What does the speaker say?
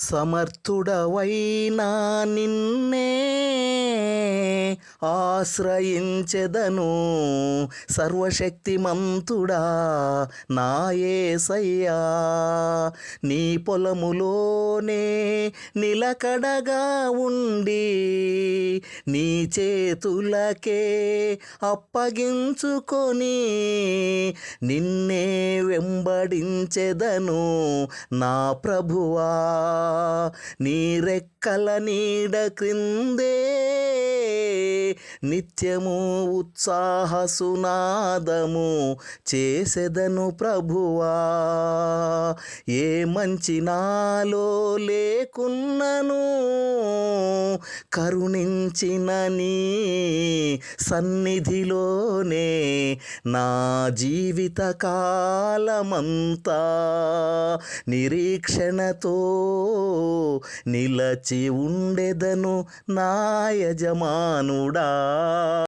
సమర్థుడవైనా నిన్నే ఆశ్రయించెదను. సర్వశక్తిమంతుడా నాయేసయ్యా నీ పొలములోనే నిలకడగా ఉండి నీ చేతులకే అప్పగించుకొని నిన్నే వెంబడించెదను నా ప్రభువా. నీ రెక్కల నీడ క్రిందే నిత్యము ఉత్సాహ సునాదము చేసెదను ప్రభువా. ఏ మంచి నాలో లేకున్నను కరుణించిన నీ సన్నిధిలోనే నా జీవిత కాలమంతా నిరీక్షణతో నిలచి ఉండెదను నా యజమానుడా.